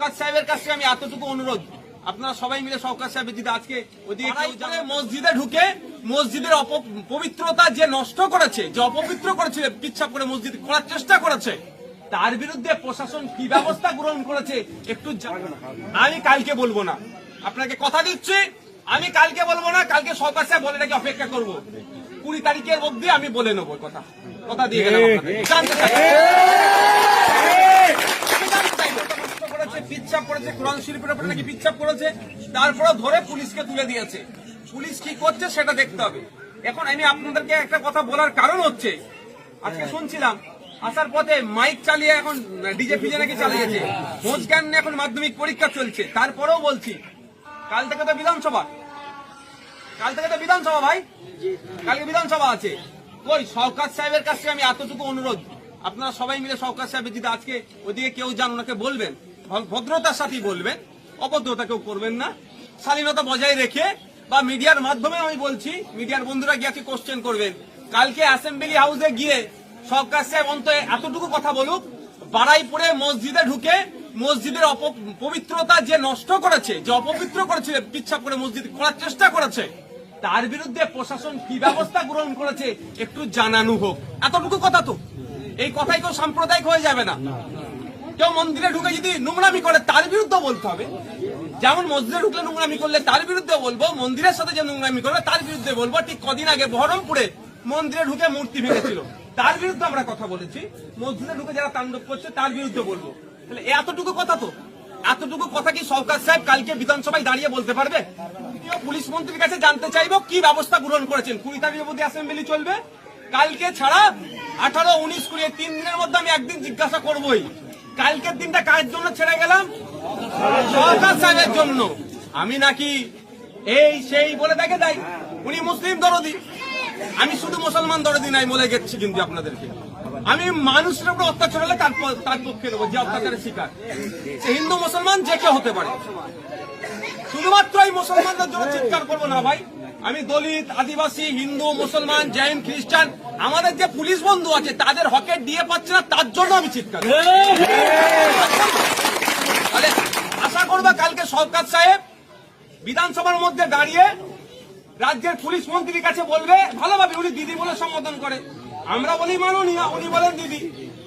শওকাত সাহেবের কাছে আমি এতটুকু অনুরোধ। আপনারা সবাই মিলে শওকাত সাহেবের যদি আজকে ওদিকে মসজিদে ঢুকে মসজিদের পবিত্রতা যে নষ্ট করেছে যে অপবিত্র করেছে পিচ্ছাপ করে মসজিদ করার চেষ্টা করেছে তার বিরুদ্ধে প্রশাসন কি ব্যবস্থা গ্রহণ করেছে একটু আমি কালকে বলব না। আপনাকে কথা দিচ্ছি আমি কালকে বলব না কালকে সরকার সাহেব বলে নাকি অপেক্ষা করব। কুড়ি তারিখের মধ্যে আমি বলে নেব কথা। কথা দিয়ে গেলাম জানতে চাই করেছে পিচ্ছাপ করেছে, কোরআন শরীফের উপরে নাকি পিচ্ছাপ করেছে তারপরে ধরে পুলিশকে তুলে দিয়েছে। পুলিশ কি করছে সেটা দেখতে হবে। এখন আমি আপনাদেরকে একটা কথা বলার কারণ হচ্ছে, আজকে শুনছিলাম, আসার পথে মাইক চালিয়ে এখন ডিজে ফিজে নাকি চালিয়েছে। ভোজ জ্ঞান এখন মাধ্যমিক পরীক্ষা চলছে। তারপরেও বলছি, কাল থেকে তো বিধানসভা। কাল থেকে তো বিধানসভা ভাই। কালকে বিধানসভা আছে। কই সরকার সাহেবের কাছে আমি এতটুকু অনুরোধ। আপনারা সবাই মিলে সরকার সাহেবের যদি আজকে ওদিকে কেউ যান, ওনাকে বলবেন। ভদ্রতার সাথেই বলবেন অভদ্রতা কেউ করবেন না। শালীনতা বজায় রেখে বা মিডিয়ার মাধ্যমে আমি বলছি, মিডিয়ার বন্ধুরা গিয়ে কোশ্চেন করবেন। কালকে অ্যাসেম্বলি হাউসে গিয়ে সরকার সাহেব অন্ত এতটুকু কথা বলুক বাড়াইপুরে মসজিদে ঢুকে মসজিদের পবিত্রতা যে নষ্ট করেছে, যে অপবিত্র করেছে পিচ্ছাপ করে মসজিদ করার চেষ্টা করেছে, তার বিরুদ্ধে প্রশাসন কি ব্যবস্থা গ্রহণ করেছে, একটু জানানো হোক। এতটুকু কথা তো। এই কথাই কেউ সাম্প্রদায়িক হয়ে যাবে না। কেউ মন্দিরে ঢুকে যদি নোংরামি করে, তার বিরুদ্ধে বলতে হবে। যেমন মসজিদে ঢুকলে নোংরামি করলে তার বিরুদ্ধে বলব, মন্দিরের সাথে যে নোংরামি করবে, তার বিরুদ্ধে বলব, ঠিক কদিন আগে বহরমপুরে মন্দিরে ঢুকে মূর্তি ভেঙেছিল। তার বিরুদ্ধে আমরা কথা বলেছি। মসজিদে ঢুকে যারা তাণ্ডব করছে, তার বিরুদ্ধে বলব। তাহলে এতটুকু কথা তো? এতটুকু কথা কি সরকার সাহেব কালকে বিধানসভায় দাঁড়িয়ে বলতে পারবে? পুলিশ মন্ত্রীর কাছে জানতে চাইব, কি ব্যবস্থা গ্রহণ করেছেন? কুড়ি তারিখের মধ্যে অ্যাসেম্বলি চলবে। কালকে ছাড়া আঠারো, উনিশ, কুড়ি তিন দিনের মধ্যে আমি একদিন জিজ্ঞাসা করবোই। কালকের দিনটা কার জন্য ছেড়ে গেলাম? সরকার সাহেবের জন্য। আমি নাকি এই সেই বলে দেখে দেয়। উনি মুসলিম দরদি। আমি শুধু মুসলমান দরদি নাই বলে গেছি কিন্তু আপনাদেরকে। আমি মানুষের উপর অত্যাচার হলে তার তার পক্ষে নেব, যে অত্যাচারের শিকার। সে হিন্দু মুসলমান যে কেউ হতে পারে। শুধুমাত্র এই মুসলমানদের জন্য চিৎকার করব না ভাই। আমি দলিত, আদিবাসী, হিন্দু, মুসলমান, জৈন, খ্রিস্টান, আমাদের যে পুলিশ বন্ধু আছে, তাদের হকের দিয়ে পাচ্ছে না, তার জন্য আমি চিৎকার আশা করবা কালকে সরকার সাহেব বিধানসভার মধ্যে দাঁড়িয়ে রাজ্যের পুলিশ মন্ত্রীর কাছে বলবে, ভালোভাবে উনি দিদি বলে সম্বোধন করে। আমরা বলি মাননীয় উনি বলেন, দিদি,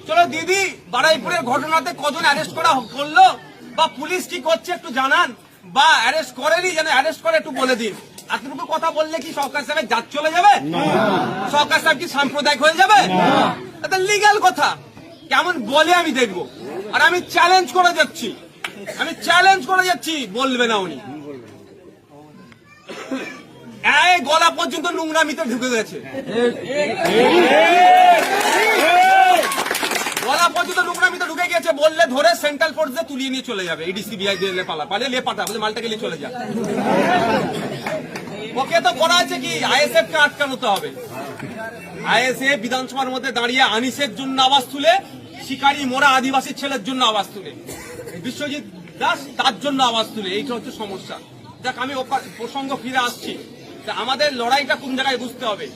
চলো দিদি বাড়াইপুরের ঘটনাতে কজন অ্যারেস্ট করা করল? বা পুলিশ কি করছে একটু জানান, বা অ্যারেস্ট করেনি যেন অ্যারেস্ট করে একটু বলে দিন। এতটুকু কথা বললে কি সরকার সাহেবের জাত চলে যাবে? সরকার সাহেব কি সাম্প্রদায়িক হয়ে যাবে? এটা লিগ্যাল কথা। কেমন বলে আমি দেখব। আর আমি চ্যালেঞ্জ করে যাচ্ছি। আমি চ্যালেঞ্জ করে যাচ্ছি বলবে না উনি। এই গলা পর্যন্ত নোংরামিতে ঢুকে গেছে। গলা পর্যন্ত নোংরামিতে ঢুকে গেছে বললে ধরে সেন্ট্রাল ফোর্সে তুলিয়ে নিয়ে চলে যাবে। এডিসি বিআই দিয়ে পালা পালে লে পাঠা বলে মালটাকে নিয়ে চলে যা। ওকে তো করা আছে কি আইএসএফ কে আটকানোতে হবে। আইএসএফ বিধানসভার মধ্যে দাঁড়িয়ে আনিসের জন্য আওয়াজ তুলে, শিকারী মোরা আদিবাসী ছেলের জন্য আওয়াজ তুলে। বিশ্বজিৎ দাস তার জন্য আওয়াজ তুলে, এইটা হচ্ছে সমস্যা। যাক, আমি প্রসঙ্গ ফিরে আসছি। আমাদের লড়াইটা কোন জায়গায় বুঝতে হবে?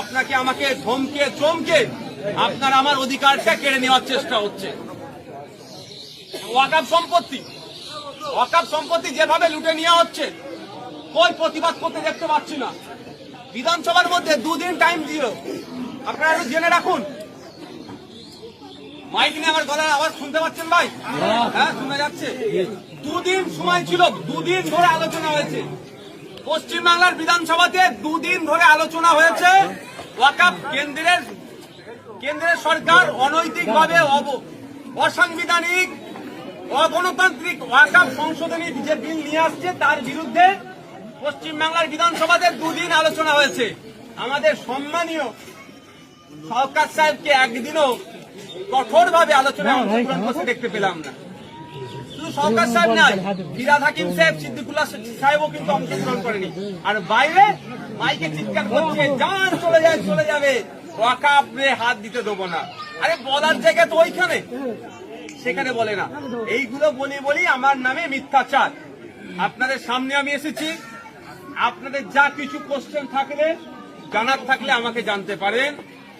আপনাকে আমাকে ধমকে, চমকে আপনার আমার অধিকারটা কেড়ে নেওয়ার চেষ্টা হচ্ছে। ওয়াকাপ সম্পত্তি ওয়াকাপ সম্পত্তি যেভাবে লুটে নেওয়া হচ্ছে কই প্রতিবাদ করতে দেখতে পাচ্ছি না। বিধানসভার মধ্যে দুদিন টাইম দিল আপনারা একটু জেনে রাখুন। মাইক নিয়ে আমার গলার আওয়াজ শুনতে পাচ্ছেন ভাই? হ্যাঁ শোনা যাচ্ছে। দুদিন সময় ছিল, দুদিন ধরে আলোচনা হয়েছে। পশ্চিমবাংলার বিধানসভাতে দুদিন ধরে আলোচনা হয়েছে। ওয়াকাপ কেন্দ্রের কেন্দ্রের সরকার অনৈতিকভাবে অসাংবিধানিক, অগণতান্ত্রিক ওয়াকাপ সংশোধনী যে বিল নিয়ে আসছে, তার বিরুদ্ধে পশ্চিমবাংলার বিধানসভাতে দুদিন আলোচনা হয়েছে। আমাদের সম্মানীয় সরকার সাহেবকে একদিনও কঠোরভাবে আলোচনায় অংশগ্রহণ করতে দেখতে পেলাম না। শুধু সরকার সাহেব নাই ফিরাদ হাকিম সাহেব সিদ্দিকুল্লাহ সাহেবও কিন্তু অংশগ্রহণ করেনি। আর বাইরে মাইকে চিৎকার করছে যান চলে যায় চলে যাবে। ওয়াকাপরে হাত দিতে দেবো না। আরে বলার জায়গা তো ওইখানে। সেখানে বলে না। এইগুলো বলি বলি আমার নামে মিথ্যাচার। আপনাদের সামনে আমি এসেছি। আপনাদের যা কিছু কোশ্চেন থাকলে, জানার থাকলে আমাকে জানতে পারেন।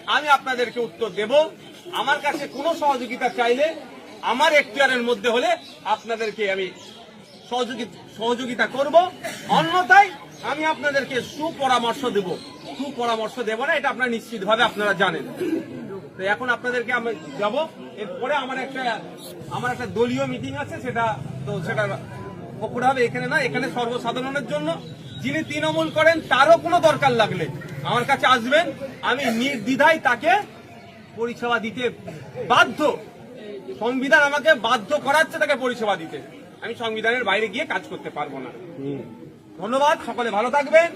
আমি আপনাদেরকে উত্তর দেব। আমার কাছে কোনো সহযোগিতা চাইলে, আমার এখতিয়ারের মধ্যে হলে আপনাদেরকে আমি সহযোগি- সহযোগিতা করব। অন্যথায় আমি আপনাদেরকে সুপরামর্শ দেব। সুপরামর্শ দেব না, এটা আপনারা নিশ্চিতভাবে আপনারা জানেন। তো এখন আপনাদেরকে আমি যাব। এরপরে আমার একটা আমার একটা দলীয় মিটিং আছে, সেটা তো সেটা ওপরে হবে। এখানে না, এখানে সর্বসাধারণের জন্য যিনি তৃণমূল করেন তারও কোনো দরকার লাগলে আমার কাছে আসবেন। আমি নির্দ্বিধায় তাকে পরিষেবা দিতে বাধ্য। সংবিধান আমাকে বাধ্য করাচ্ছে তাকে পরিষেবা দিতে। আমি সংবিধানের বাইরে গিয়ে কাজ করতে পারব না। ধন্যবাদ সকলে ভালো থাকবেন।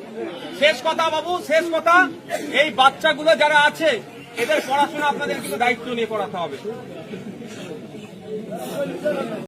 শেষ কথা বাবু শেষ কথা। এই বাচ্চাগুলো যারা আছে এদের পড়াশোনা আপনাদের কিন্তু দায়িত্ব নিয়ে করাতে হবে।